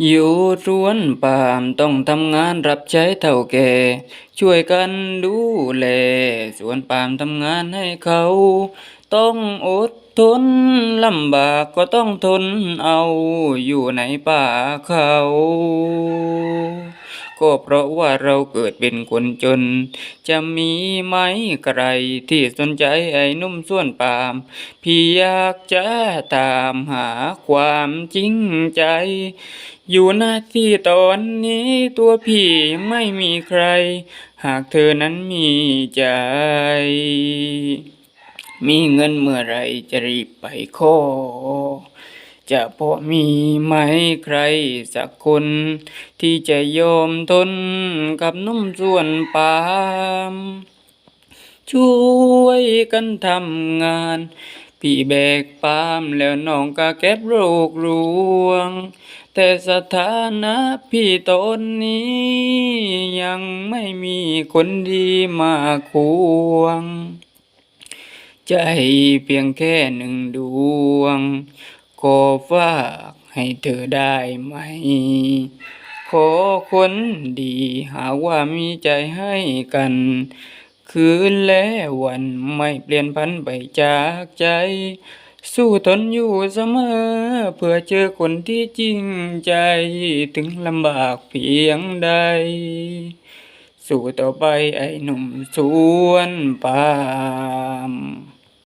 อยู่สวนปามต้องทำงานรับใช้เท่าแก่ ช่วยกันดูแลสวนปามทำงานให้เขา ต้องอดทนลำบากก็ต้องทนเอาอยู่ในป่าเขา ก็เพราะว่าเราเกิดเป็นคนจน จะมีไหมใครที่สนใจไอ้นุ่มสวนปาล์มพี่อยากจะตามหาความจริงใจ อยู่หน้าที่ตอนนี้ตัวพี่ยังไม่มีใคร หากเธอนั้นมีใจมีเงินเมื่อไรจะรีบไปขอ จะพอมีไหมใครสักคน ที่จะยอมทนกับนุ่มส่วนปาล์มช่วยกันทำงาน พี่แบกปาล์มแล้วน้องก็เก็บลูกรวง แต่สถานะพี่ตนนี้ยังไม่มีคนดีมาควง ใจเพียงแค่หนึ่งดวง ขอฝากให้เธอได้ไหม ขอคนดีหากว่ามีใจให้กัน คืนและวันไม่เปลี่ยนพันไปจากใจ สู้ทนอยู่เสมอ เพื่อเจอคนที่จริงใจถึงลำบากเพียงใด สู้ต่อไปไอ้หนุ่มสวนปาม